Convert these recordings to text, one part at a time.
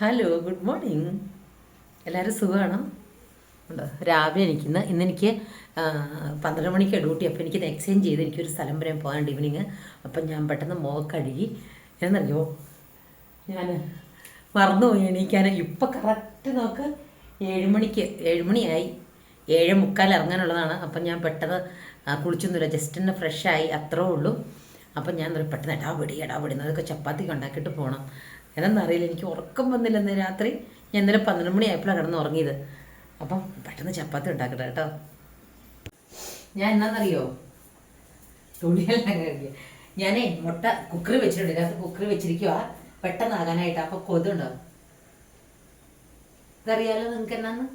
Hello good morning എല്ലാവരും സുഖമാണോ? ഉണ്ടോ? രാവിലെ എനിക്കിന്ന് ഇന്ന് എനിക്ക് പന്ത്രണ്ട് മണിക്ക് ഡ്യൂട്ടി. അപ്പോൾ എനിക്കിത് എക്സ്ചേഞ്ച് ചെയ്ത് എനിക്കൊരു സ്ഥലം വരെ പോകാനുണ്ട് ഈവനിങ് അപ്പം ഞാൻ പെട്ടെന്ന് മുഖം കഴുകി എന്നറിയോ? ഞാൻ മറന്നുപോയി എണീക്കാൻ. ഇപ്പം കറക്റ്റ് നോക്ക്. ഏഴുമണിക്ക് ഏഴുമണിയായി ഏഴ് മുക്കാൽ ഇറങ്ങാനുള്ളതാണ്. അപ്പം ഞാൻ പെട്ടെന്ന് കുളിച്ചൊന്നുമില്ല. ജസ്റ്റ് ഒന്ന് ഫ്രഷായി അത്രേ ഉള്ളൂ. അപ്പം ഞാൻ പെട്ടെന്ന് ഇടാപിടി ഇടാപിടി എന്നതൊക്കെ ചപ്പാത്തി ഉണ്ടാക്കിയിട്ട് പോകണം എന്നറിയില്ല എനിക്ക് ഉറക്കം വന്നില്ല ഇന്ന് രാത്രി ഞാൻ ഇന്നലെ പന്ത്രണ്ട് മണി ആയപ്പോഴാണ് കിടന്ന് ഉറങ്ങിയത് അപ്പം പെട്ടെന്ന് ചപ്പാത്തി ഉണ്ടാക്കട്ടെ കേട്ടോ. ഞാൻ എന്നാന്നറിയോ? തുണിയെല്ലാം കഴിക്കുക ഞാനേ മുട്ട കുക്കറി വെച്ചിട്ടുണ്ട് ഇതിനകത്ത് കുക്കറി വെച്ചിരിക്കുക പെട്ടെന്നാകാനായിട്ട്. അപ്പോൾ കൊതുണ്ടോ ഇതറിയാലോ നിങ്ങൾക്ക് എന്നാന്ന്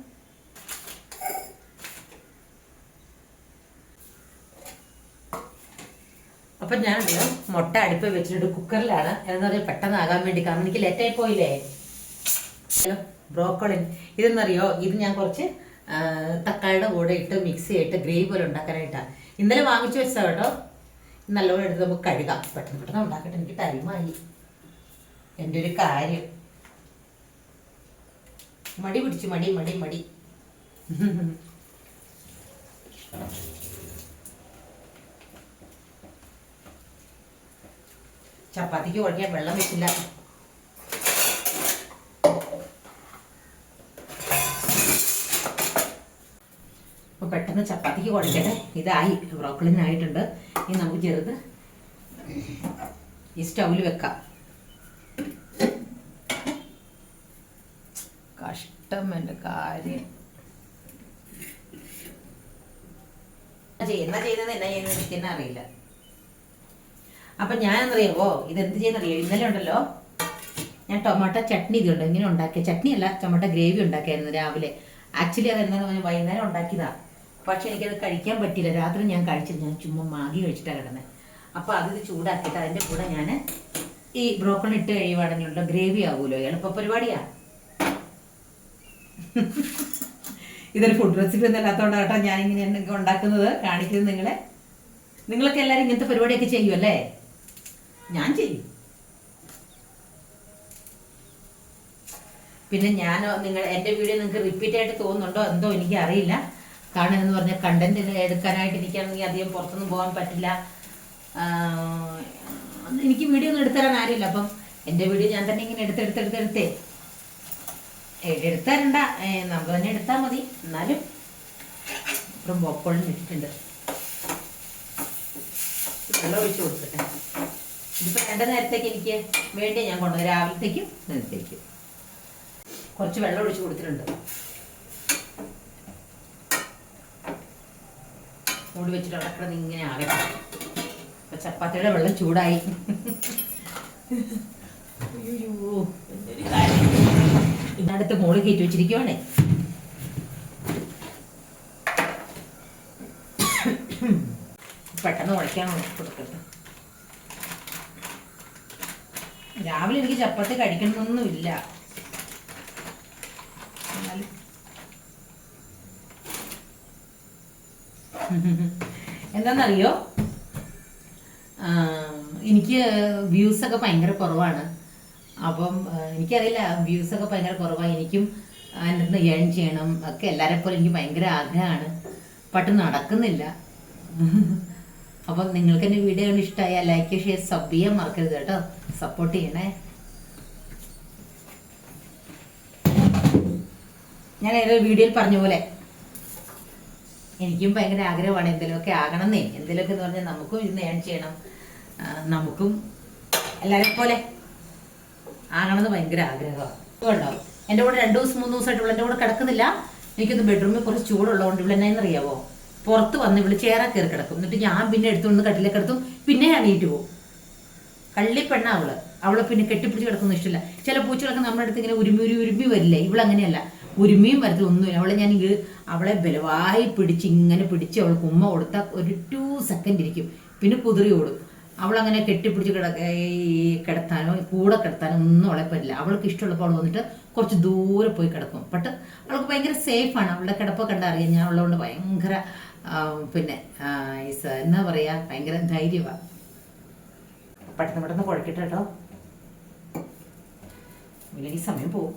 അപ്പം ഞാൻ മുട്ട അടുപ്പ് വെച്ചിട്ട് കുക്കറിലാണ്. എന്ന് പറഞ്ഞാൽ പെട്ടെന്നാകാൻ വേണ്ടി. കാരണം എനിക്ക് ലേറ്റായി പോയില്ലേ? ഹലോ ബ്രോക്കോളിൻ ഇതെന്നറിയോ? ഇത് ഞാൻ കുറച്ച് തക്കാളിയുടെ കൂടെ ഇട്ട് മിക്സ് ചെയ്തിട്ട് ഗ്രേവി പോലെ ഉണ്ടാക്കാനായിട്ടാണ് ഇന്നലെ വാങ്ങിച്ചു വെച്ചാൽ കേട്ടോ. നല്ലപോലെ എടുത്ത് നമുക്ക് കഴുകാം. പെട്ടെന്ന് പെട്ടെന്ന് ഉണ്ടാക്കട്ടെ. എനിക്ക് ടൈമായി എന്റെ ഒരു കാര്യം. മടി പിടിച്ചു. മടി മടി മടി. ചപ്പാത്തിക്ക് കുഴക്കാൻ വെള്ളം വെച്ചില്ല. അപ്പോൾ പെട്ടെന്ന് ചപ്പാത്തിക്ക് കുഴക്കട്ടെ. ഇതായി. ബ്രോക്കളിനായിട്ടുണ്ട്. ഇനി നമുക്ക് ചെറുത് ഈ സ്റ്റൗവിൽ വെക്കാം. കഷ്ടം എന്റെ കാര്യം. ചെയ്യുന്ന ചെയ്യുന്നത് എന്നാ ചെയ്യുന്നത് എനിക്ക് തന്നെ അറിയില്ല. അപ്പൊ ഞാനെന്നറിയാവോ ഇതെന്ത് ചെയ്യുന്നറിയോ? ഇന്നലെ ഉണ്ടല്ലോ ഞാൻ ടൊമാറ്റോ ചട്നി ഇതുണ്ട്. ഇങ്ങനെ ഉണ്ടാക്കിയ? ചട്നി അല്ല ടൊമാറ്റോ ഗ്രേവി ഉണ്ടാക്കിയായിരുന്നു രാവിലെ. ആക്ച്വലി അത് എന്താണെന്ന് പറഞ്ഞാൽ വൈകുന്നേരം ഉണ്ടാക്കിയതാ. പക്ഷെ എനിക്കത് കഴിക്കാൻ പറ്റിയില്ല. രാത്രി ഞാൻ കഴിച്ചില്ല. ഞാൻ ചുമ്മാ മാഗി കഴിച്ചിട്ടാണ് കിടന്നത് അപ്പോൾ അത് ചൂടാക്കിയിട്ട് അതിന്റെ കൂടെ ഞാൻ ഈ ബ്രോക്കൺ ഇട്ട് കഴിയുവാണെങ്കിലുള്ള ഗ്രേവി ആവുമല്ലോ എളുപ്പ പരിപാടിയാ. ഇതൊരു ഫുഡ് റെസിപ്പി ഒന്നും അല്ലാത്തതുകൊണ്ട് കേട്ടോ ഞാനിങ്ങനെ ഉണ്ടാക്കുന്നത്. കാണിക്കുന്നത് നിങ്ങളെ. നിങ്ങളൊക്കെ എല്ലാവരും ഇങ്ങനത്തെ പരിപാടിയൊക്കെ ചെയ്യുമല്ലേ ഞാൻ ചെയ്യും. പിന്നെ ഞാൻ നിങ്ങൾ എന്റെ വീഡിയോ നിങ്ങൾക്ക് റിപ്പീറ്റ് ആയിട്ട് തോന്നുന്നുണ്ടോ? എന്തോ എനിക്ക് അറിയില്ല കാരണം എന്ന് പറഞ്ഞാൽ കണ്ടന്റ് എടുക്കാനായിട്ട് എനിക്കാണെങ്കിൽ അധികം പുറത്തൊന്നും പോകാൻ പറ്റില്ല. എനിക്ക് വീഡിയോ ഒന്നും എടുത്തരാൻ ആരുമില്ല. അപ്പം എന്റെ വീഡിയോ ഞാൻ തന്നെ ഇങ്ങനെ എടുത്തെടുത്തെടുത്തെടുത്തേ എടുത്തരണ്ട. നമുക്ക് തന്നെ എടുത്താൽ മതി. എന്നാലും അപ്പുറം ബോക്കോളിന് ഇട്ടിട്ടുണ്ട്. വെള്ളം ഒഴിച്ചു കൊടുക്കട്ടെ. ഇതിപ്പോൾ രണ്ട് നേരത്തേക്ക് എനിക്ക് വേണ്ടി ഞാൻ കൊണ്ടുവന്നത്. രാവിലത്തേക്കും നേരത്തേക്കും. കുറച്ച് വെള്ളം ഒഴിച്ച് കൊടുത്തിട്ടുണ്ട്. മൂടി വെച്ചിട്ട് അടക്കണം ഇങ്ങനെ ആകട്ടെ. ഇപ്പൊ ചപ്പാത്തിയുടെ വെള്ളം ചൂടായി. ഇതിനടുത്ത് മോൾ കയറ്റി വെച്ചിരിക്കുവാണേ. പെട്ടെന്ന് ഉടയ്ക്കാൻ കൊടുക്കട്ടെ രാവിലെ എനിക്ക് ചപ്പാത്തി കഴിക്കണമെന്നൊന്നുമില്ല എന്താണെന്നറിയോ എനിക്ക് വ്യൂസ് ഒക്കെ ഭയങ്കര കുറവാണ്. അപ്പം എനിക്കറിയില്ല വ്യൂസ് ഒക്കെ ഭയങ്കര കുറവാണ് എനിക്കും നിന്ന് ഏൺ ചെയ്യണം ഒക്കെ എല്ലാവരെ പോലെ എനിക്ക് ഭയങ്കര ആഗ്രഹമാണ്. പട്ട് നടക്കുന്നില്ല. അപ്പം നിങ്ങൾക്ക് എന്റെ വീഡിയോ ഇഷ്ടമായ ലൈക്ക് ഷെയർ സബ് ചെയ്യാൻ മറക്കരുത് കേട്ടോ. സപ്പോർട്ട് ചെയ്യണേ. ഞാൻ ഏതൊരു വീഡിയോയിൽ പറഞ്ഞ പോലെ എനിക്കും ഭയങ്കര ആഗ്രഹമാണ് എന്തെങ്കിലുമൊക്കെ ആകണമെന്നേ. എന്തെങ്കിലുമൊക്കെ എന്ന് പറഞ്ഞാൽ നമുക്കും ഇരുന്ന് ഏൺ ചെയ്യണം. നമുക്കും എല്ലാവരെ പോലെ ആകണമെന്ന് ഭയങ്കര ആഗ്രഹമാണ്. എന്റെ കൂടെ രണ്ട് ദിവസം മൂന്ന് ദിവസമായിട്ട് എന്റെ കൂടെ കിടക്കുന്നില്ല. എനിക്കൊന്ന് ബെഡ്റൂമിൽ കുറച്ച് ചൂടുള്ളതുകൊണ്ട് ഇവിടെ എന്നെ അറിയാവോ പുറത്ത് വന്ന് ഇവിടെ ചേറാ കയറി കിടക്കും. എന്നിട്ട് ഞാൻ പിന്നെ എടുത്തുകൊണ്ട് കട്ടിലേക്ക് കിടത്തും പിന്നെ എണീറ്റ് പോകും. കള്ളിപ്പെണ്ണ അവൾ. അവളെ പിന്നെ കെട്ടിപ്പിടിച്ച് കിടക്കുന്ന ഇഷ്ടമില്ല ചില പൂച്ചകളൊക്കെ നമ്മുടെ അടുത്ത് ഇങ്ങനെ ഉരുമി ഒരു ഉരുമി വരില്ലേ? ഇവളങ്ങനെയല്ല ഉരുമിയും വരത്തില്ല ഒന്നുമില്ല. അവളെ ഞാൻ അവളെ ബലവായി പിടിച്ച് ഇങ്ങനെ പിടിച്ച് അവൾ കുമ്മ കൊടുത്താൽ ഒരു ടു സെക്കൻഡ് ഇരിക്കും. പിന്നെ കുതിറി ഓടും. അവളങ്ങനെ കെട്ടിപ്പിടിച്ച് കിടക്ക കിടത്താനോ കൂടെ കിടത്താനോ ഒന്നും അവളെ പറ്റില്ല. അവൾക്ക് ഇഷ്ടമുള്ളപ്പോൾ അവൾ വന്നിട്ട് കുറച്ച് ദൂരെ പോയി കിടക്കും. ബട്ട് അവൾക്ക് ഭയങ്കര സേഫാണ് അവളുടെ കിടപ്പൊക്കെ കണ്ടറിയാം ഞാൻ ഉള്ളതുകൊണ്ട് ഭയങ്കര പിന്നെ എന്നാ പറയാ ഭയങ്കര ധൈര്യമാണ് പെട്ടെന്ന് പെട്ടെന്ന് കുഴക്കട്ടെ കേട്ടോ. ഇല്ലെങ്കിൽ സമയം പോവും.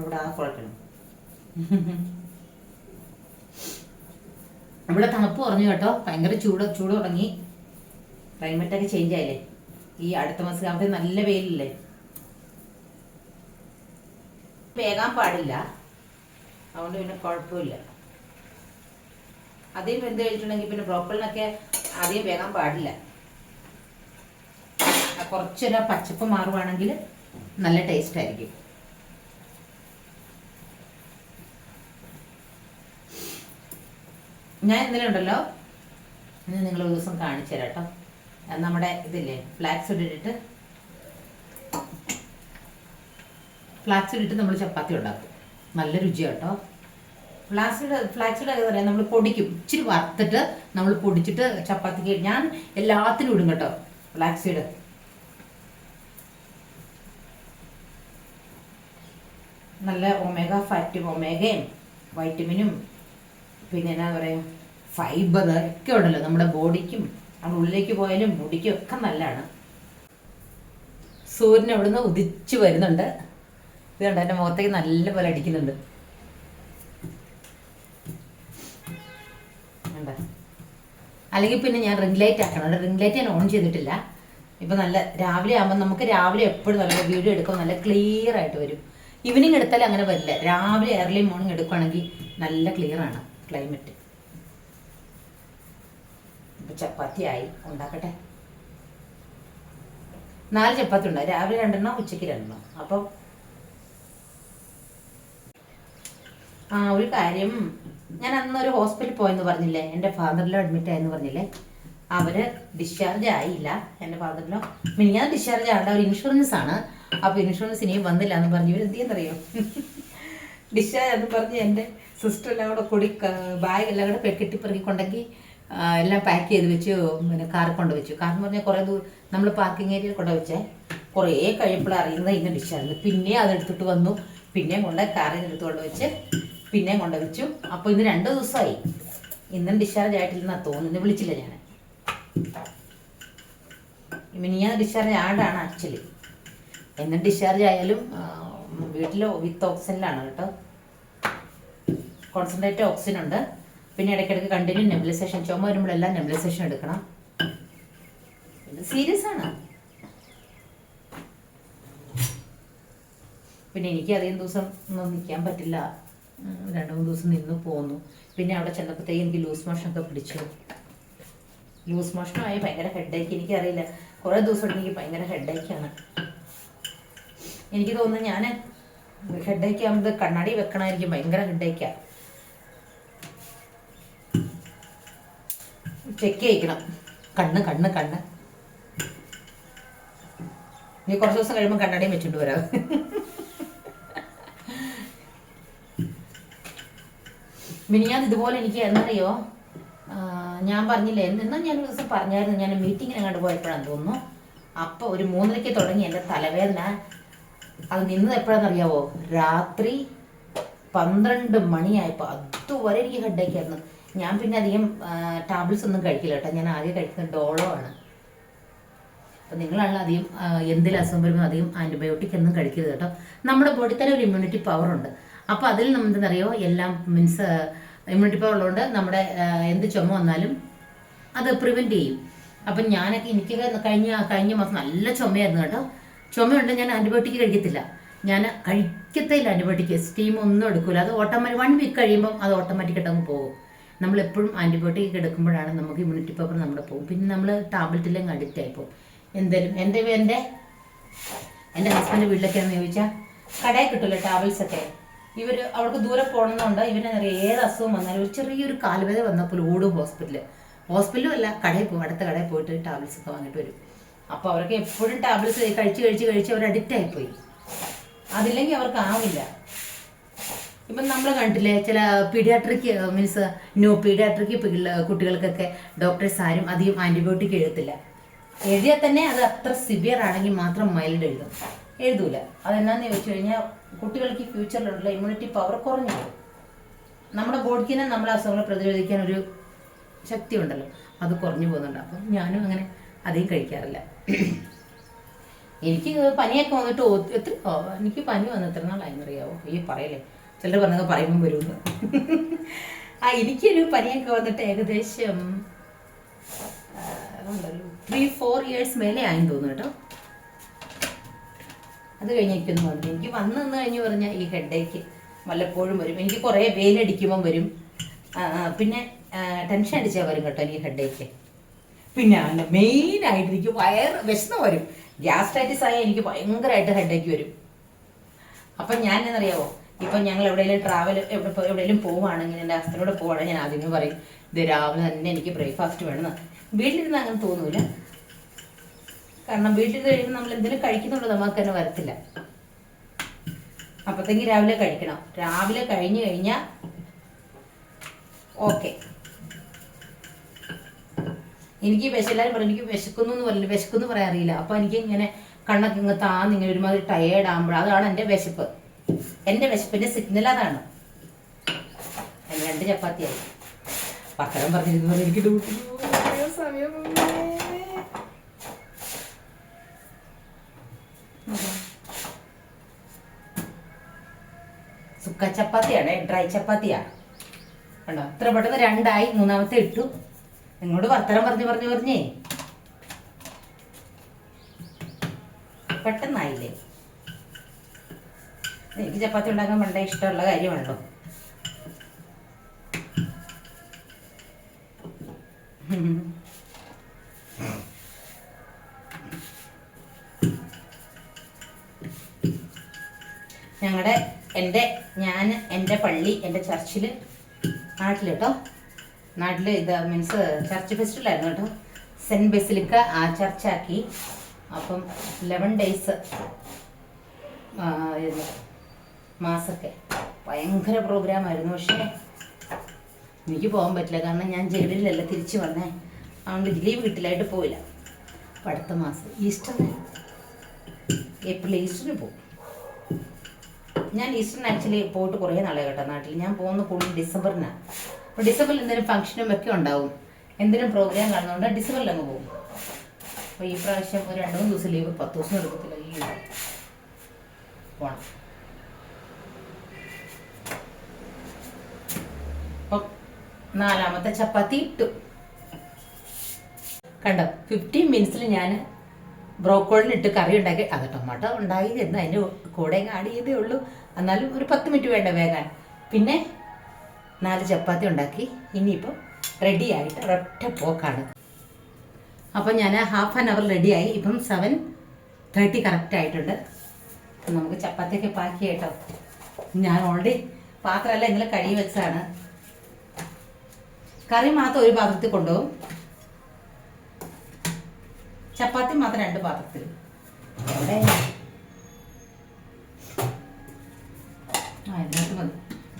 ഇവിടെ ആ കുഴക്കണം. ഇവിടെ തണുപ്പ് കുറഞ്ഞു കേട്ടോ. ഭയങ്കര ചൂട് ചൂട് തുടങ്ങി. ക്ലൈമറ്റൊക്കെ ചേഞ്ച് ആയില്ലേ? ഈ അടുത്ത മാസം ആകുമ്പോൾ നല്ല വെയിലല്ലേ? വേകാൻ പാടില്ല. അതുകൊണ്ട് പിന്നെ കുഴപ്പമില്ല. അതേ വെന്ത് കഴിച്ചിട്ടുണ്ടെങ്കിൽ പിന്നെ ബ്രോക്കലിനൊക്കെ അധികം വേകാൻ പാടില്ല. കുറച്ചൊരു പച്ചപ്പ് മാറുവാണെങ്കിൽ നല്ല ടേസ്റ്റ് ആയിരിക്കും. ഞാൻ ഇന്നലെ ഉണ്ടല്ലോ? ഇന്ന് നിങ്ങൾ ഒരു ദിവസം കാണിച്ചു തരാം കേട്ടോ. നമ്മുടെ ഇതില്ലേ ഫ്ലാക്സ് ഇട്ടിട്ട്. ഫ്ലാക്സ് ഇട്ടിട്ട് നമ്മൾ ചപ്പാത്തി ഉണ്ടാക്കും. നല്ല രുചിയാണ് കേട്ടോ. ഫ്ലാക്സിഡ് ഫ്ലാക്സിഡ് എന്താ പറയുക നമ്മൾ പൊടിക്കും. ഇച്ചിരി വറുത്തിട്ട് നമ്മൾ പൊടിച്ചിട്ട് ചപ്പാത്തിക്ക് ഞാൻ എല്ലാത്തിനും ഇടും കേട്ടോ ഫ്ലാക്സീഡ് നല്ല ഒമേഗ ഫാറ്റും ഒമേഗയും വൈറ്റമിനും പിന്നെ എന്നാ പറയുക ഫൈബർ ഒക്കെ ഉണ്ടല്ലോ നമ്മുടെ ബോഡിക്കും നമ്മുടെ ഉള്ളിലേക്ക് പോയാലും മുടിക്കും ഒക്കെ നല്ലതാണ്. സൂര്യൻ അവിടുന്ന് ഉദിച്ചു വരുന്നുണ്ട്. ഇത് കണ്ടോ എന്റെ മുഖത്തേക്ക് നല്ല പോലെ അടിക്കുന്നുണ്ട്. അല്ലെങ്കിൽ പിന്നെ ഞാൻ റിംഗ് ലൈറ്റ് ആക്കണം. റിംഗ് ലൈറ്റ് ഞാൻ ഓൺ ചെയ്തിട്ടില്ല. ഇപ്പം നല്ല രാവിലെ ആകുമ്പോൾ നമുക്ക് രാവിലെ എപ്പോഴും നല്ല വീഡിയോ എടുക്കുമ്പോൾ നല്ല ക്ലിയർ ആയിട്ട് വരും. ഈവനിങ് എടുത്താൽ അങ്ങനെ വരില്ല. രാവിലെ ഏർലി മോർണിംഗ് എടുക്കുകയാണെങ്കിൽ നല്ല ക്ലിയർ ആണ് ക്ലൈമറ്റ് ചപ്പാത്തി ആയി. ഉണ്ടാക്കട്ടെ. നാല് ചപ്പാത്തി ഉണ്ടായി. രാവിലെ രണ്ടെണ്ണം ഉച്ചയ്ക്ക് രണ്ടെണ്ണം. അപ്പം ആ ഒരു കാര്യം. ഞാൻ അന്നൊരു ഹോസ്പിറ്റലിൽ പോയെന്ന് പറഞ്ഞില്ലേ? എന്റെ ഫാദറിലോ അഡ്മിറ്റ് ആയെന്ന് പറഞ്ഞില്ലേ? അവർ ഡിസ്ചാർജ് ആയില്ല. എന്റെ ഫാദറിലോ മിനിഞ്ഞാൽ ഡിസ്ചാർജ് ആവേണ്ട ഒരു ഇൻഷുറൻസ് ആണ്. അപ്പോൾ ഇൻഷുറൻസ് ഇനിയും വന്നില്ല എന്ന് പറഞ്ഞു. ഇവർ എന്ത് ചെയ്യുന്നറിയോ? ഡിസ്ചാർജ് എന്ന് പറഞ്ഞ് എന്റെ സിസ്റ്റർ എല്ലാം കൂടെ കൊടി ബാഗ് എല്ലാം കൂടെ കെട്ടിപ്പെറുക്കി കൊണ്ടെങ്കിൽ എല്ലാം പാക്ക് ചെയ്ത് വെച്ച് പിന്നെ കാറിൽ കൊണ്ട് വെച്ചു. കാരണം പറഞ്ഞാൽ കുറേ ദൂരം നമ്മൾ പാർക്കിംഗ് ഏരിയയിൽ കൊണ്ട് വെച്ചേ. കുറേ കഴിയുമ്പോൾ അറിയുന്നത് ഇന്ന് ഡിസ്ചാർജ് പിന്നെ അതെടുത്തിട്ട് വന്നു. പിന്നെയും കൊണ്ട് കാറിൽ എടുത്തുകൊണ്ട് വെച്ച് പിന്നെയും കൊണ്ട് വെച്ചു. അപ്പോൾ ഇന്ന് രണ്ട് ദിവസമായി ഇന്നും ഡിസ്ചാർജ് ആയിട്ടില്ലെന്നാണ് തോന്നുന്നു. വിളിച്ചില്ല ഞാൻ മിനിയാ ഡിസ്ചാർജ് ആടാണ് ആക്ച്വലി എന്നും ഡിസ്ചാർജ് ആയാലും വീട്ടിൽ വിത്ത് ഓക്സിജനിലാണ് കേട്ടോ. കോൺസെൻട്രേറ്റ് ഓക്സിജൻ ഉണ്ട്. പിന്നെ ഇടയ്ക്കിടയ്ക്ക് കണ്ടിന്യൂ നെബിലൈസേഷൻ ചുമ വരുമ്പോഴെല്ലാം നെബിലൈസേഷൻ എടുക്കണം. ഇത് സീരിയസ് ആണ്. പിന്നെ എനിക്ക് അധികം ദിവസം ഒന്നും നിൽക്കാൻ പറ്റില്ല. രണ്ട് മൂന്ന് ദിവസം നിന്ന് പോന്നു. പിന്നെ അവിടെ ചെന്നപ്പോഴത്തേക്ക് എനിക്ക് ലൂസ് മോഷൻ ഒക്കെ പിടിച്ചു. ലൂസ് മോഷനുമായി ഭയങ്കര ഹെഡേക്ക് എനിക്കറിയില്ല. കുറേ ദിവസം എനിക്ക് ഭയങ്കര ഹെഡ് ഹെഡേക്കാണ് എനിക്ക് തോന്നുന്നു ഞാൻ ഹെഡേക്ക് ആകുമ്പോൾ കണ്ണാടി വെക്കണമായിരിക്കും ഭയങ്കര ഹെഡേക്കാണ് ചെക്ക് ചെയ്യിക്കണം. കണ്ണ് കണ്ണ് കണ്ണ്. ഇനി കുറച്ച് ദിവസം കഴിയുമ്പോൾ കണ്ണാടിയും വെച്ചിട്ട് വരാം. മിനിയാൻ ഇതുപോലെ എനിക്ക് എന്നറിയോ? ഞാൻ പറഞ്ഞില്ലേ എന്നാ ഞാൻ ഒരു ദിവസം പറഞ്ഞായിരുന്നു ഞാൻ മീറ്റിങ്ങിന് അങ്ങോട്ട് പോയപ്പോഴാണ് തോന്നുന്നു. അപ്പോൾ ഒരു മൂന്നരയ്ക്ക് തുടങ്ങി എന്റെ തലവേദന. അത് നിന്നത് എപ്പോഴാണെന്നറിയാവോ രാത്രി പന്ത്രണ്ട് മണിയായപ്പോൾ അതുവരെ എനിക്ക് ഹെഡേക്ക് ആയിരുന്നു. ഞാൻ പിന്നെ അധികം ടാബ്ലറ്റ്സ് ഒന്നും കഴിക്കില്ല കേട്ടോ. ഞാൻ ആകെ കഴിക്കുന്നത് ഡോളോ ആണ്. അപ്പം നിങ്ങളാണ് അധികം എന്തിൽ അസുഖം വരുമ്പോൾ അധികം ആന്റിബയോട്ടിക് ഒന്നും കഴിക്കരുത് കേട്ടോ. നമ്മുടെ ബോഡി തന്നെ ഒരു ഇമ്മ്യൂണിറ്റി പവർ ഉണ്ട്. അപ്പോൾ അതിൽ നമ്മൾ എന്താണെന്നറിയോ എല്ലാം മീൻസ് ഇമ്മ്യൂണിറ്റി പവർ ഉള്ളതുകൊണ്ട് നമ്മുടെ എന്ത് ചുമ വന്നാലും അത് പ്രിവെന്റ് ചെയ്യും. അപ്പം ഞാനൊക്കെ എനിക്കൊക്കെ കഴിഞ്ഞ കഴിഞ്ഞ മാസം നല്ല ചുമയായിരുന്നു കേട്ടോ. ചുമയുണ്ട് ഞാൻ ആന്റിബയോട്ടിക് കഴിക്കത്തില്ല. ഞാൻ കഴിക്കത്തില്ല ആന്റിബയോട്ടിക് സ്റ്റീം ഒന്നും എടുക്കില്ല അത് ഓട്ടോമാറ്റിക് വൺ വീക്ക് കഴിയുമ്പം അത് ഓട്ടോമാറ്റിക്കായിട്ട് അങ്ങ് പോകും. നമ്മൾ എപ്പോഴും ആന്റിബയോട്ടിക് എടുക്കുമ്പോഴാണ് നമുക്ക് ഇമ്മ്യൂണിറ്റി പവർ നമ്മുടെ പോകും. പിന്നെ നമ്മൾ ടാബ്ലറ്റിലങ്ങ് അഡിക്റ്റ് ആയിപ്പോവും എന്തായാലും എന്റെ എന്റെ എന്റെ ഹസ്ബൻഡ് വീട്ടിലൊക്കെയാണെന്ന് ചോദിച്ചാൽ കടയിൽ കിട്ടുമല്ലോ ടാബ്ലറ്റ്സ് ഒക്കെ? ഇവർ അവർക്ക് ദൂരെ പോകണമെന്നുണ്ട് ഇവരെന്നറിയാം ഏത് അസുഖം വന്നാലും ഒരു ചെറിയൊരു കാലുവേദന വന്നപ്പോൾ ഓടും ഹോസ്പിറ്റലിൽ ഹോസ്പിറ്റലും അല്ല കടയിൽ പോകും. അടുത്ത കടയിൽ പോയിട്ട് ടാബ്ലറ്റ്സ് ഒക്കെ വാങ്ങിയിട്ട് വരും. അപ്പോൾ അവർക്ക് എപ്പോഴും ടാബ്ലറ്റ്സ് കഴിച്ച് കഴിച്ച് കഴിച്ച് അവർ അഡിക്റ്റ് ആയിപ്പോയി. അതില്ലെങ്കിൽ അവർക്ക് ആവില്ല ഇപ്പം നമ്മൾ കണ്ടില്ലേ ചില പീഡിയാട്രിക് മീൻസ് ന്യൂ പീഡിയാട്രിക് കുട്ടികൾക്കൊക്കെ ഡോക്ടേഴ്സ് ആരും അധികം ആന്റിബയോട്ടിക് എഴുതത്തില്ല. എഴുതിയാൽ തന്നെ അത് അത്ര സിവിയർ ആണെങ്കിൽ മാത്രം മൈൽഡ് എഴുതും. എഴുതൂല. അതെന്നാന്ന് ചോദിച്ചു കഴിഞ്ഞാൽ കുട്ടികൾക്ക് ഫ്യൂച്ചറിലുള്ള ഇമ്മ്യൂണിറ്റി പവർ കുറഞ്ഞു പോകും. നമ്മുടെ ബോഡിക്ക് തന്നെ നമ്മുടെ അസുഖങ്ങൾ പ്രതിരോധിക്കാൻ ഒരു ശക്തി ഉണ്ടല്ലോ അത് കുറഞ്ഞു പോകുന്നുണ്ട്. അപ്പം ഞാനും അങ്ങനെ അധികം കഴിക്കാറില്ല. എനിക്ക് പനിയൊക്കെ വന്നിട്ട് എത്ര എനിക്ക് പനി വന്ന് എത്ര നാളായി അറിയാവോ ഈ പറയല്ലേ. ചിലർ പറഞ്ഞത് പറയുമ്പം വരുമെന്ന് ആ എനിക്കൊരു പനിയൊക്കെ വന്നിട്ട് ഏകദേശം ത്രീ ഫോർ ഇയേഴ്സ് മേലെ ആയി തോന്നുന്നു കേട്ടോ. അത് കഴിഞ്ഞ് എനിക്കൊന്ന് വന്നു. എനിക്ക് വന്നു എന്ന് കഴിഞ്ഞ് പറഞ്ഞാൽ ഈ ഹെഡേക്ക് വല്ലപ്പോഴും വരും. എനിക്ക് കുറേ വെയിലടിക്കുമ്പം വരും. പിന്നെ ടെൻഷൻ അടിച്ചാൽ വരും കേട്ടോ എനിക്ക് ഹെഡേക്ക് പിന്നെ മെയിൻ ആയിട്ട് എനിക്ക് വയർ വിശന്ന് വരും. ഗ്യാസ്ട്രൈറ്റിസ് ആയാൽ എനിക്ക് ഭയങ്കരമായിട്ട് ഹെഡേക്ക് വരും. അപ്പം ഞാൻ എന്നറിയാവോ? ഇപ്പം ഞങ്ങൾ എവിടെയെങ്കിലും ട്രാവൽ എവിടെ എവിടെയെങ്കിലും പോവുകയാണെങ്കിൽ എന്റെ ഹസ്ബൻഡോട് പോവുകയാണെങ്കിൽ ഞാൻ ആദ്യമേ പറയും ഇത് രാവിലെ തന്നെ എനിക്ക് ബ്രേക്ക്ഫാസ്റ്റ് വേണം. വീട്ടിലിരുന്ന് അങ്ങനെ തോന്നൂല. കാരണം വീട്ടിൽ കഴിയുമ്പോൾ നമ്മൾ എന്തെങ്കിലും കഴിക്കുന്നുണ്ടോ നമുക്ക് തന്നെ വരത്തില്ല. അപ്പത്തേക്ക് രാവിലെ കഴിക്കണം. രാവിലെ കഴിഞ്ഞു കഴിഞ്ഞാൽ ഓക്കെ എനിക്ക് വിശ എല്ലാവരും പറയും എനിക്ക് വിശക്കുന്നു എന്ന് പറയില്ല വിശക്കുന്നു പറയാൻ അറിയില്ല. അപ്പൊ എനിക്ക് ഇങ്ങനെ കണ്ണൊക്കെ ഇങ്ങ് താന്ന് നിങ്ങൾ ഒരുമാതിരി ടയേർഡ് ആകുമ്പോൾ അതാണ് എന്റെ വിശപ്പ്. എന്റെ വിശപ്പിന്റെ സിഗ്നൽ അതാണ്. രണ്ട് ചപ്പാത്തിയായി. പത്തരം പറഞ്ഞിരുന്നു എനിക്ക് സുക്ക ചപ്പാത്തിയാണ് ഡ്രൈ ചപ്പാത്തിയാണ്. കണ്ടോ? ഇത്ര പെട്ടെന്ന് രണ്ടായി മൂന്നാമത്തെ ഇട്ടു. നിങ്ങളോട് വർത്തനം പറഞ്ഞു പറഞ്ഞു പറഞ്ഞേ. പെട്ടെന്നായില്ലേ? എനിക്ക് ചപ്പാത്തി ഉണ്ടാക്കാൻ വളരെ ഇഷ്ടമുള്ള കാര്യമാണല്ലോ. ഞങ്ങളുടെ എന്റെ ഞാൻ എന്റെ പള്ളി എന്റെ ചർച്ചിൽ നാട്ടിൽ കേട്ടോ. നാട്ടിൽ ഇത് മീൻസ് ചർച്ച് ഫെസ്റ്റിവലായിരുന്നു കേട്ടോ. സെന്റ് ബെസിലിക്ക ആ ചർച്ചാക്കി അപ്പം ലെവൻ ഡേയ്സ് മാസൊക്കെ. ഭയങ്കര പ്രോഗ്രാമായിരുന്നു പക്ഷേ എനിക്ക് പോകാൻ പറ്റില്ല. കാരണം ഞാൻ ജയിലിലല്ല തിരിച്ചു വന്നേ. അതുകൊണ്ട് ലീവ് വീട്ടിലായിട്ട് പോയില്ല. അപ്പം അടുത്ത മാസം ഈസ്റ്ററിന് ഏപ്രിൽ ഈസ്റ്ററിന് പോകും ഞാൻ ഈസ്റ്ററിന് ആക്ച്വലി പോയിട്ട് കുറേ നാളെ കേട്ടോ നാട്ടിൽ ഞാൻ പോകുന്ന കൂടുതൽ ഡിസംബറിനാണ് ഡിസംബറിൽ എന്തെങ്കിലും ഫംഗ്ഷനും ഒക്കെ ഉണ്ടാവും. എന്തിനും പ്രോഗ്രാം കാണുന്നതുകൊണ്ട് ഡിസംബറിൽ അങ്ങ് പോകും. അപ്പോൾ ഈ പ്രാവശ്യം ഒരു രണ്ട് മൂന്ന് ദിവസം ലീവ് പത്ത് ദിവസം എടുക്കത്തില്ല ഈ പോണം. നാലാമത്തെ ചപ്പാത്തി ഇട്ടു. കണ്ടോ ഫിഫ്റ്റീൻ മിനിറ്റ്സിൽ ഞാൻ ബ്രോക്കോളിന് ഇട്ട് കറി ഉണ്ടാക്കി. അത് ടൊമാറ്റോ ഉണ്ടായി എന്ന് അതിന്റെ കൂടെ ആഡ് ചെയ്തേ ഉള്ളൂ. എന്നാലും ഒരു പത്ത് മിനിറ്റ് വേണ്ട വേഗം പിന്നെ നാല് ചപ്പാത്തി ഉണ്ടാക്കി. ഇനിയിപ്പോൾ റെഡി ആയിട്ട് ഒരൊറ്റ പോക്കാണ്. അപ്പോൾ ഞാൻ ഹാഫ് ആൻ അവർ റെഡിയായി ഇപ്പം സെവൻ തേർട്ടി കറക്റ്റ് ആയിട്ടുണ്ട്. നമുക്ക് ചപ്പാത്തിയൊക്കെ പാക്ക് കേട്ടോ. ഞാൻ ഓൾറെഡി പാത്രമല്ല ഇന്നലെ കഴുകി വെച്ചതാണ്. കറി മാത്രം ഒരു പാത്രത്തിൽ കൊണ്ടുപോകും. ചപ്പാത്തി മാത്രം രണ്ട് പാത്രത്തിൽ.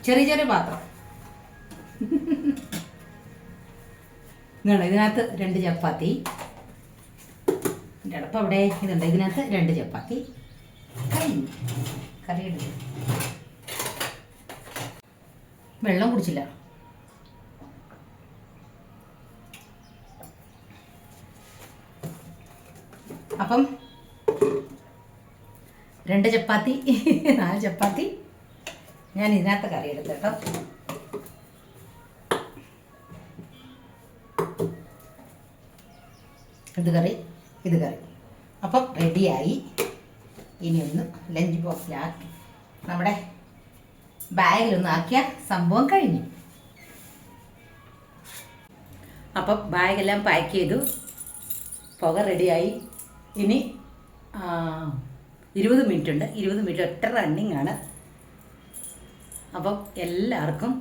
ചെറിയ ചെറിയ പാത്രം. ഇതാണ് ഇതിനകത്ത് രണ്ട് ചപ്പാത്തി. എന്റെ അടപ്പം അവിടെ ഇതുണ്ട് ഇതിനകത്ത് രണ്ട് ചപ്പാത്തി. കറി എടുത്തു വെള്ളം കുടിച്ചില്ല. അപ്പം രണ്ട് ചപ്പാത്തി നാല് ചപ്പാത്തി. ഞാൻ ഇതിനകത്ത് കറി എടുത്തു ഇത് കറി ഇത് കറി. അപ്പം റെഡിയായി ഇനി ഒന്ന് ലഞ്ച് ബോക്സിലാക്കി നമ്മുടെ ബാഗിലൊന്ന് ആക്കിയ സംഭവം കഴിഞ്ഞു. അപ്പം ബാഗെല്ലാം പാക്ക് ചെയ്തു. പുക റെഡിയായി ഇനി ഇരുപത് മിനിറ്റ് ഉണ്ട്. ഇരുപത് മിനിറ്റ് ഒറ്റ റണ്ണിങ് ആണ്. അപ്പം എല്ലാവർക്കും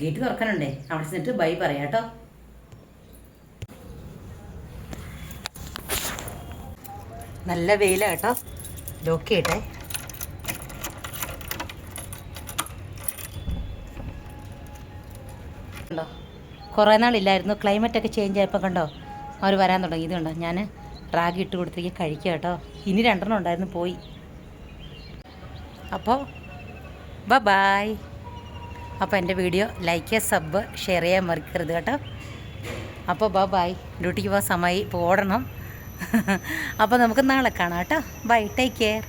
ഗേറ്റ് തുറക്കാനുണ്ടേ? അവിടെ ചെന്നിട്ട് ബൈ പറയാം കേട്ടോ. നല്ല വെയിലാണ് കേട്ടോ. ലോക്ക് ചെയ്യട്ടെ കണ്ടോ? കുറേ നാളില്ലായിരുന്നു. ക്ലൈമറ്റ് ഒക്കെ ചേഞ്ച് ആയപ്പോൾ കണ്ടോ? അവർ വരാൻ തുടങ്ങി. ഇതുണ്ടോ ഞാൻ റാഗി ഇട്ട് കൊടുത്തേക്ക് കഴിക്കുക കേട്ടോ. ഇനി രണ്ടെണ്ണം ഉണ്ടായിരുന്നു പോയി. അപ്പോൾ ബായ് അപ്പോൾ എന്റെ വീഡിയോ ലൈക്ക് സബ് ഷെയർ ചെയ്യാൻ മറക്കരുത് കേട്ടോ. അപ്പോൾ ബായ് ഡ്യൂട്ടിക്ക് പോകാൻ സമയമായി ഇപ്പോൾ ഓടണം. അപ്പോൾ നമുക്ക് നാളെ കാണാം കേട്ടോ. Bye take care